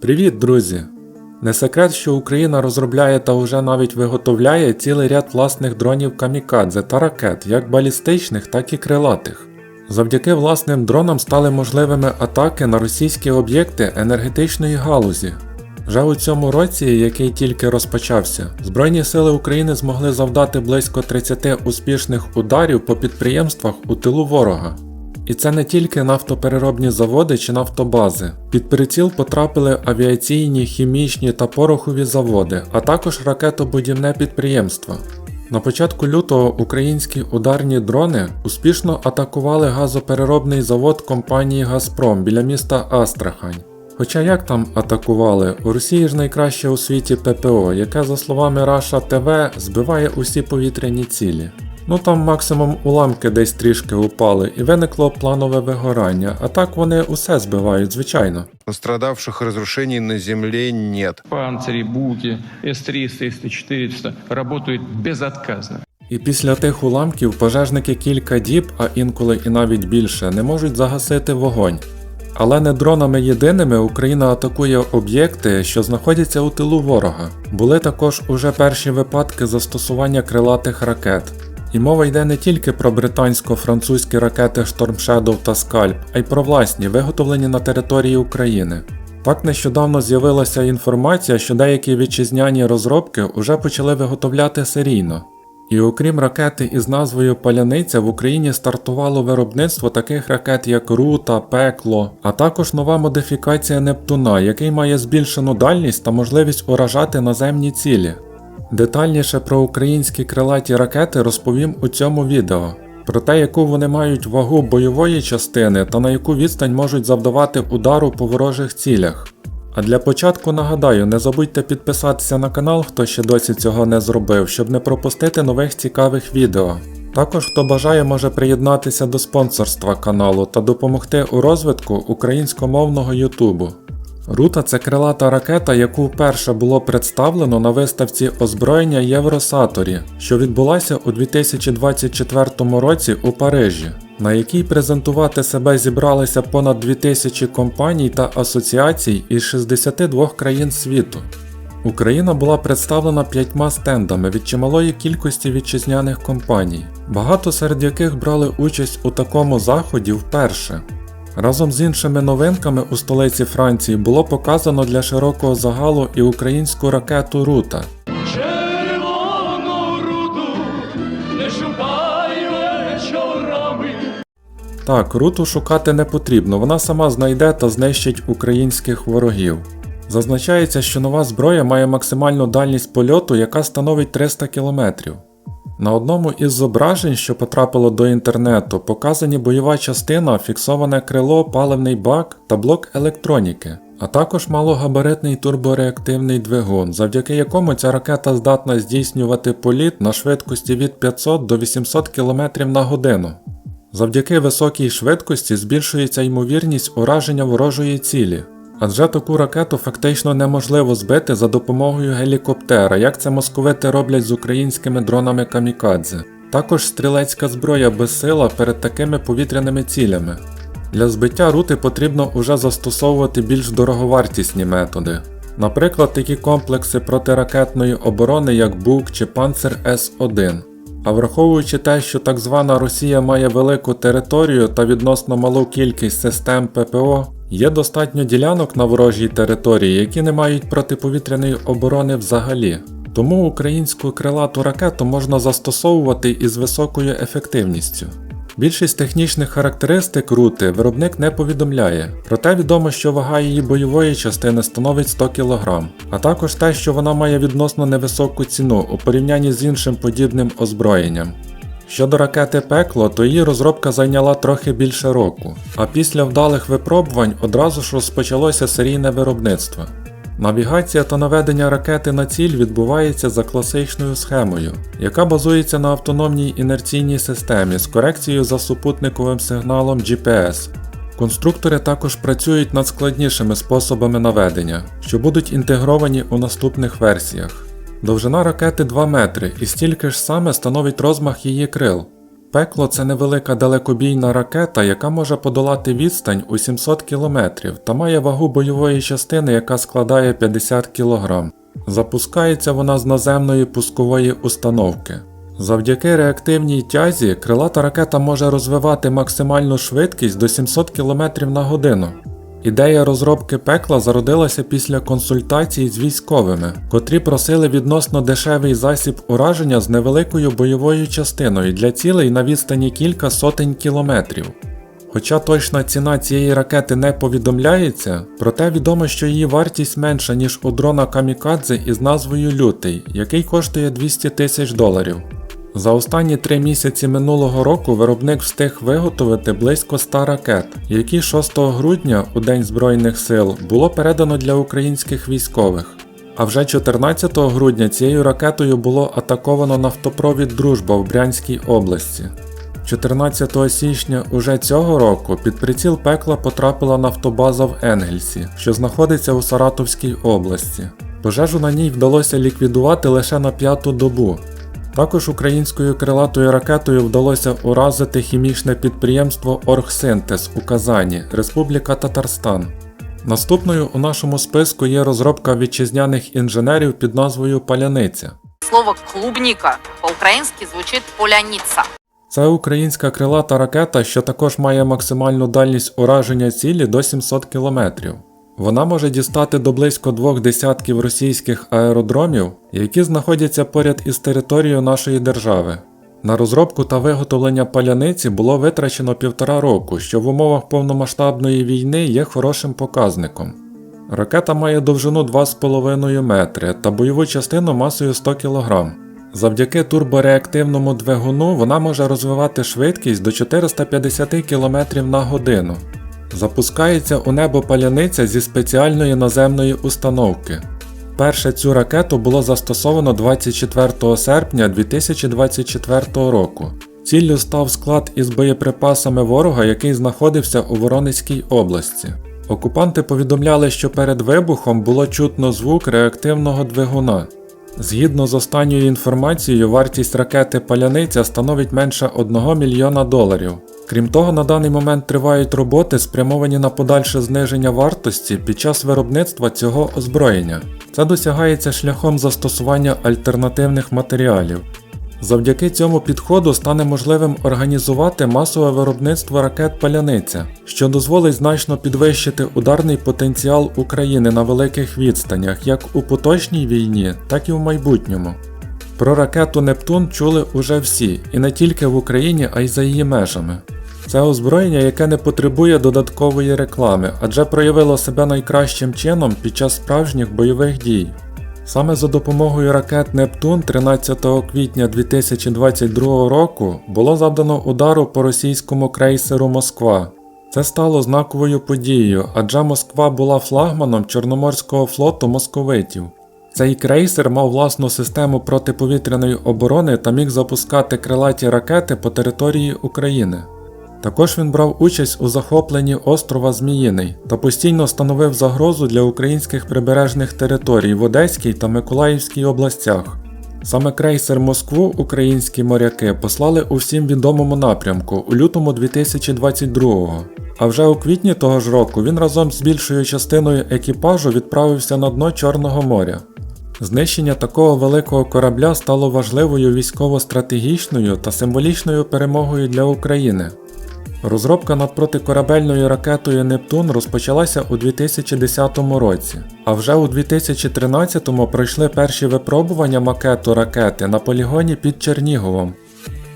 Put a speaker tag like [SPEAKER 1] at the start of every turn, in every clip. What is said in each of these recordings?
[SPEAKER 1] Привіт, друзі! Не секрет, що Україна розробляє та вже навіть виготовляє цілий ряд власних дронів камікадзе та ракет, як балістичних, так і крилатих. Завдяки власним дронам стали можливими атаки на російські об'єкти енергетичної галузі. Вже у цьому році, який тільки розпочався, Збройні сили України змогли завдати близько 30 успішних ударів по підприємствах у тилу ворога. І це не тільки нафтопереробні заводи чи нафтобази. Під приціл потрапили авіаційні, хімічні та порохові заводи, а також ракетобудівне підприємство. На початку лютого українські ударні дрони успішно атакували газопереробний завод компанії Газпром біля міста Астрахань. Хоча як там атакували, у Росії ж найкраще у світі ППО, яке, за словами Раша ТВ, збиває усі повітряні цілі. Ну там максимум уламки десь трішки упали і виникло планове вигорання, а так вони усе збивають, звичайно.
[SPEAKER 2] Пострадавших и разрушений на земле нет.
[SPEAKER 3] Панцири, Буки, С-300, С-400 работают безотказно.
[SPEAKER 1] І після тих уламків пожежники кілька діб, а інколи і навіть більше, не можуть загасити вогонь. Але не дронами єдиними Україна атакує об'єкти, що знаходяться у тилу ворога. Були також уже перші випадки застосування крилатих ракет. І мова йде не тільки про британсько-французькі ракети Storm Shadow та Scalp, а й про власні, виготовлені на території України. Так нещодавно з'явилася інформація, що деякі вітчизняні розробки вже почали виготовляти серійно. І окрім ракети із назвою Паляниця в Україні стартувало виробництво таких ракет, як Рута, Пекло, а також нова модифікація Нептуна, який має збільшену дальність та можливість уражати наземні цілі. Детальніше про українські крилаті ракети розповім у цьому відео. Про те, яку вони мають вагу бойової частини та на яку відстань можуть завдавати удару по ворожих цілях. А для початку нагадаю, не забудьте підписатися на канал, хто ще досі цього не зробив, щоб не пропустити нових цікавих відео. Також хто бажає може приєднатися до спонсорства каналу та допомогти у розвитку українськомовного Ютубу. Рута це крилата ракета, яку вперше було представлено на виставці озброєння Євросаторі, що відбулася у 2024 році у Парижі, на якій презентувати себе зібралися понад 2000 компаній та асоціацій із 62 країн світу. Україна була представлена п'ятьма стендами від чималої кількості вітчизняних компаній, багато серед яких брали участь у такому заході вперше. Разом з іншими новинками у столиці Франції було показано для широкого загалу і українську ракету Рута. Так, руту шукати не потрібно, вона сама знайде та знищить українських ворогів. Зазначається, що нова зброя має максимальну дальність польоту, яка становить 300 км. На одному із зображень, що потрапило до інтернету, показані бойова частина, фіксоване крило, паливний бак та блок електроніки, а також малогабаритний турбореактивний двигун, завдяки якому ця ракета здатна здійснювати політ на швидкості від 500 до 800 км на годину. Завдяки високій швидкості збільшується ймовірність ураження ворожої цілі, адже таку ракету фактично неможливо збити за допомогою гелікоптера, як це московити роблять з українськими дронами камікадзе. Також стрілецька зброя безсила перед такими повітряними цілями. Для збиття рути потрібно уже застосовувати більш дороговартісні методи. Наприклад, такі комплекси протиракетної оборони, як БУК чи Панцер С-1. А враховуючи те, що так звана Росія має велику територію та відносно малу кількість систем ППО, є достатньо ділянок на ворожій території, які не мають протиповітряної оборони взагалі. Тому українську крилату ракету можна застосовувати із високою ефективністю. Більшість технічних характеристик рути виробник не повідомляє, проте відомо, що вага її бойової частини становить 100 кг, а також те, що вона має відносно невисоку ціну у порівнянні з іншим подібним озброєнням. Щодо ракети Пекло, то її розробка зайняла трохи більше року, а після вдалих випробувань одразу ж розпочалося серійне виробництво. Навігація та наведення ракети на ціль відбувається за класичною схемою, яка базується на автономній інерційній системі з корекцією за супутниковим сигналом GPS. Конструктори також працюють над складнішими способами наведення, що будуть інтегровані у наступних версіях. Довжина ракети 2 метри і стільки ж саме становить розмах її крил. Пекло це невелика далекобійна ракета, яка може подолати відстань у 700 км та має вагу бойової частини, яка складає 50 кг. Запускається вона з наземної пускової установки. Завдяки реактивній тязі крилата ракета може розвивати максимальну швидкість до 700 км на годину. Ідея розробки пекла зародилася після консультацій з військовими, котрі просили відносно дешевий засіб ураження з невеликою бойовою частиною для цілей на відстані кілька сотень кілометрів. Хоча точна ціна цієї ракети не повідомляється, проте відомо, що її вартість менша, ніж у дрона Камікадзе із назвою Лютий, який коштує 200 тисяч доларів. За останні три місяці минулого року виробник встиг виготовити близько 100 ракет, які 6 грудня, у День Збройних сил, було передано для українських військових. А вже 14 грудня цією ракетою було атаковано нафтопровід Дружба в Брянській області. 14 січня уже цього року під приціл пекла потрапила нафтобаза в Енгельсі, що знаходиться у Саратовській області. Пожежу на ній вдалося ліквідувати лише на п'яту добу. Також українською крилатою ракетою вдалося уразити хімічне підприємство Оргсинтез у Казані, Республіка Татарстан. Наступною у нашому списку є розробка вітчизняних інженерів під назвою Паляниця.
[SPEAKER 4] Слово клубника по-украински звучит поляница.
[SPEAKER 1] Це українська крилата ракета, що також має максимальну дальність ураження цілі до 700 км. Вона може дістати до близько двох десятків російських аеродромів, які знаходяться поряд із територією нашої держави. На розробку та виготовлення паляниці було витрачено півтора року, що в умовах повномасштабної війни є хорошим показником. Ракета має довжину 2,5 метри та бойову частину масою 100 кг. Завдяки турбореактивному двигуну вона може розвивати швидкість до 450 км на годину. Запускається у небо паляниця зі спеціальної наземної установки. Перше цю ракету було застосовано 24 серпня 2024 року. Ціллю став склад із боєприпасами ворога, який знаходився у Воронезькій області. Окупанти повідомляли, що перед вибухом було чутно звук реактивного двигуна. Згідно з останньою інформацією, вартість ракети Паляниця становить менше 1 мільйона доларів. Крім того, на даний момент тривають роботи, спрямовані на подальше зниження вартості під час виробництва цього озброєння. Це досягається шляхом застосування альтернативних матеріалів. Завдяки цьому підходу стане можливим організувати масове виробництво ракет Паляниця, що дозволить значно підвищити ударний потенціал України на великих відстанях як у поточній війні, так і в майбутньому. Про ракету Нептун чули уже всі, і не тільки в Україні, а й за її межами. Це озброєння, яке не потребує додаткової реклами, адже проявило себе найкращим чином під час справжніх бойових дій. Саме за допомогою ракет Нептун 13 квітня 2022 року було завдано удару по російському крейсеру Москва. Це стало знаковою подією, адже Москва була флагманом Чорноморського флоту московитів. Цей крейсер мав власну систему протиповітряної оборони та міг запускати крилаті ракети по території України. Також він брав участь у захопленні острова Зміїний та постійно становив загрозу для українських прибережних територій в Одеській та Миколаївській областях. Саме крейсер Москву українські моряки послали у всім відомому напрямку у лютому 2022-го. А вже у квітні того ж року він разом з більшою частиною екіпажу відправився на дно Чорного моря. Знищення такого великого корабля стало важливою військово-стратегічною та символічною перемогою для України. Розробка над протикорабельною ракетою Нептун розпочалася у 2010 році, а вже у 2013-му пройшли перші випробування макету ракети на полігоні під Черніговом.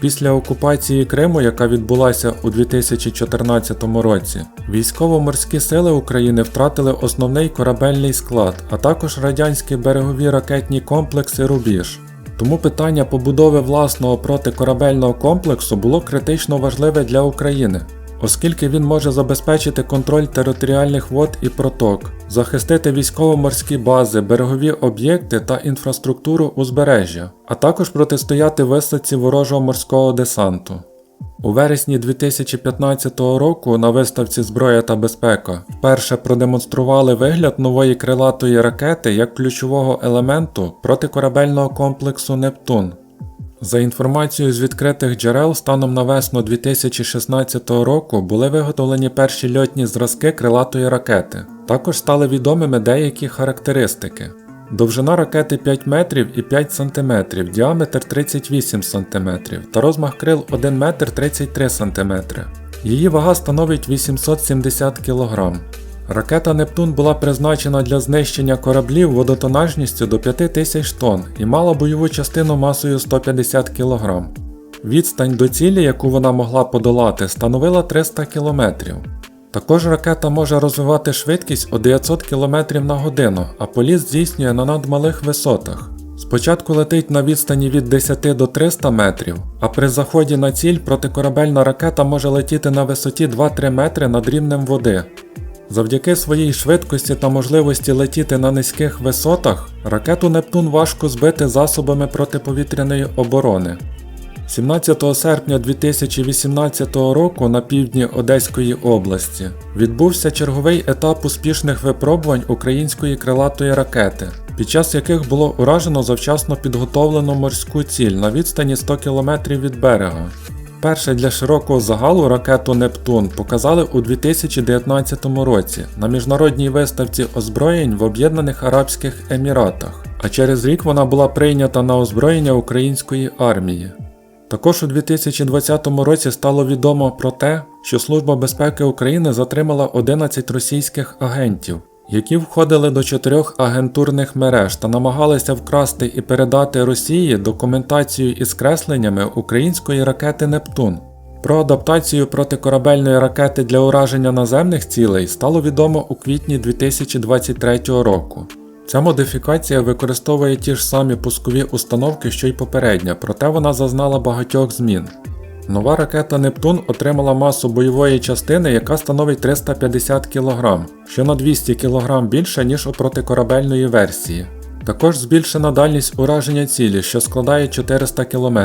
[SPEAKER 1] Після окупації Криму, яка відбулася у 2014 році, військово-морські сили України втратили основний корабельний склад, а також радянські берегові ракетні комплекси Рубіж. Тому питання побудови власного протикорабельного комплексу було критично важливе для України, оскільки він може забезпечити контроль територіальних вод і проток, захистити військово-морські бази, берегові об'єкти та інфраструктуру узбережжя, а також протистояти висадці ворожого морського десанту. У вересні 2015 року на виставці Зброя та безпека вперше продемонстрували вигляд нової крилатої ракети як ключового елементу протикорабельного комплексу Нептун. За інформацією з відкритих джерел, станом на весну 2016 року були виготовлені перші льотні зразки крилатої ракети. Також стали відомими деякі характеристики. Довжина ракети 5 метрів і 5 см, діаметр 38 см та розмах крил 1 метр 33 см. Її вага становить 870 кг. Ракета Нептун була призначена для знищення кораблів водотонажністю до 5000 тонн і мала бойову частину масою 150 кг. Відстань до цілі, яку вона могла подолати, становила 300 км. Також ракета може розвивати швидкість у 900 км на годину, а політ здійснює на надмалих висотах. Спочатку летить на відстані від 10 до 300 метрів, а при заході на ціль протикорабельна ракета може летіти на висоті 2-3 метри над рівнем води. Завдяки своїй швидкості та можливості летіти на низьких висотах, ракету Нептун важко збити засобами протиповітряної оборони. 17 серпня 2018 року на півдні Одеської області відбувся черговий етап успішних випробувань української крилатої ракети, під час яких було уражено завчасно підготовлену морську ціль на відстані 100 км від берега. Перше для широкого загалу ракету Нептун показали у 2019 році на міжнародній виставці озброєнь в Об'єднаних Арабських Еміратах, а через рік вона була прийнята на озброєння української армії. Також у 2020 році стало відомо про те, що Служба безпеки України затримала 11 російських агентів, які входили до чотирьох агентурних мереж та намагалися вкрасти і передати Росії документацію із кресленнями української ракети Нептун. Про адаптацію протикорабельної ракети для ураження наземних цілей стало відомо у квітні 2023 року. Ця модифікація використовує ті ж самі пускові установки, що й попередня, проте вона зазнала багатьох змін. Нова ракета Нептун отримала масу бойової частини, яка становить 350 кг, що на 200 кг більше, ніж у протикорабельної версії. Також збільшена дальність ураження цілі, що складає 400 км.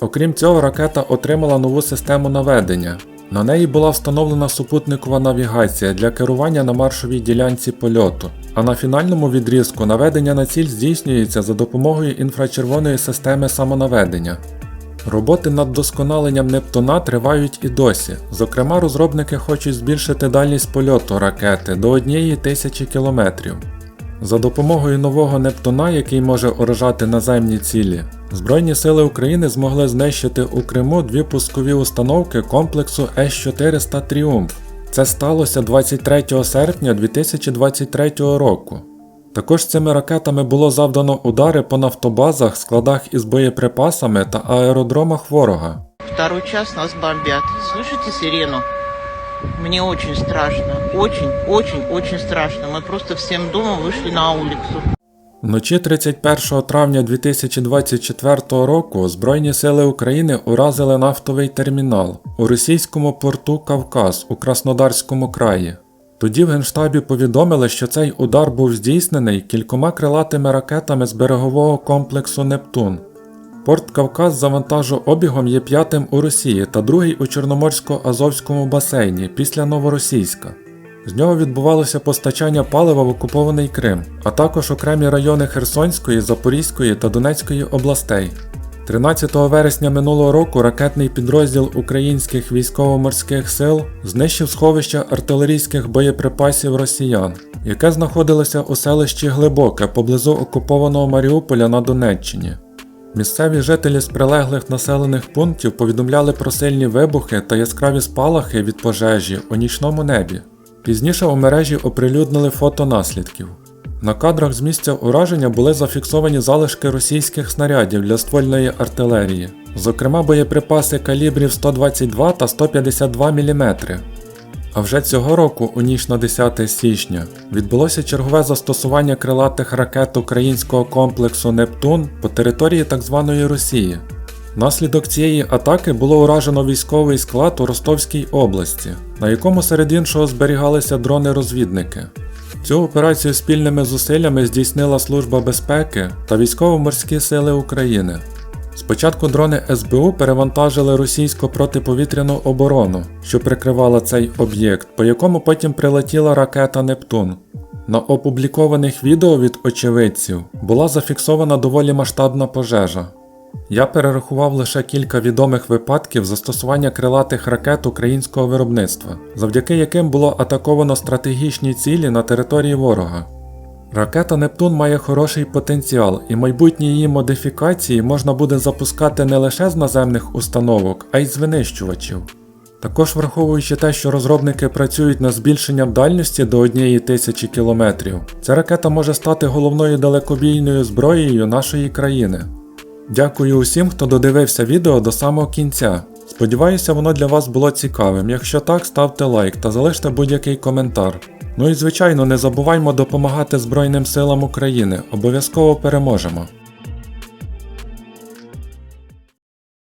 [SPEAKER 1] Окрім цього, ракета отримала нову систему наведення. На неї була встановлена супутникова навігація для керування на маршовій ділянці польоту, а на фінальному відрізку наведення на ціль здійснюється за допомогою інфрачервоної системи самонаведення. Роботи над вдосконаленням Нептуна тривають і досі. Зокрема, розробники хочуть збільшити дальність польоту ракети до 1000 км. За допомогою нового Нептуна, який може уражати наземні цілі, Збройні сили України змогли знищити у Криму дві пускові установки комплексу С-400 Тріумф. Це сталося 23 серпня 2023 року. Також цими ракетами було завдано удари по нафтобазах, складах із боєприпасами та аеродромах ворога.
[SPEAKER 5] Второй час нас бомбят. Слышите сирену? Мне очень страшно. Очень, очень, очень страшно. Мы просто всем домом вышли на улицу.
[SPEAKER 1] Вночі 31 травня 2024 року Збройні сили України уразили нафтовий термінал у російському порту Кавказ у Краснодарському краї. Тоді в Генштабі повідомили, що цей удар був здійснений кількома крилатими ракетами з берегового комплексу Нептун. Порт Кавказ за вантажообігом є п'ятим у Росії та другий у Чорноморсько-Азовському басейні після Новоросійська. З нього відбувалося постачання палива в окупований Крим, а також окремі райони Херсонської, Запорізької та Донецької областей. 13 вересня минулого року ракетний підрозділ українських військово-морських сил знищив сховище артилерійських боєприпасів росіян, яке знаходилося у селищі Глибоке поблизу окупованого Маріуполя на Донеччині. Місцеві жителі з прилеглих населених пунктів повідомляли про сильні вибухи та яскраві спалахи від пожежі у нічному небі. Пізніше у мережі оприлюднили фото наслідків. На кадрах з місця ураження були зафіксовані залишки російських снарядів для ствольної артилерії, зокрема боєприпаси калібрів 122 та 152 мм. А вже цього року, у ніч на 10 січня, відбулося чергове застосування крилатих ракет українського комплексу Нептун по території так званої Росії. Внаслідок цієї атаки було уражено військовий склад у Ростовській області, на якому серед іншого зберігалися дрони-розвідники. Цю операцію спільними зусиллями здійснила Служба безпеки та Військово-морські сили України. Спочатку дрони СБУ перевантажили російську протиповітряну оборону, що прикривала цей об'єкт, по якому потім прилетіла ракета Нептун. На опублікованих відео від очевидців була зафіксована доволі масштабна пожежа. Я перерахував лише кілька відомих випадків застосування крилатих ракет українського виробництва, завдяки яким було атаковано стратегічні цілі на території ворога. Ракета Нептун має хороший потенціал, і майбутні її модифікації можна буде запускати не лише з наземних установок, а й з винищувачів. Також враховуючи те, що розробники працюють над збільшенням дальності до 1000 км, ця ракета може стати головною далекобійною зброєю нашої країни. Дякую усім, хто додивився відео до самого кінця. Сподіваюся, воно для вас було цікавим. Якщо так, ставте лайк та залиште будь-який коментар. Ну і звичайно, не забуваймо допомагати Збройним силам України, обов'язково переможемо.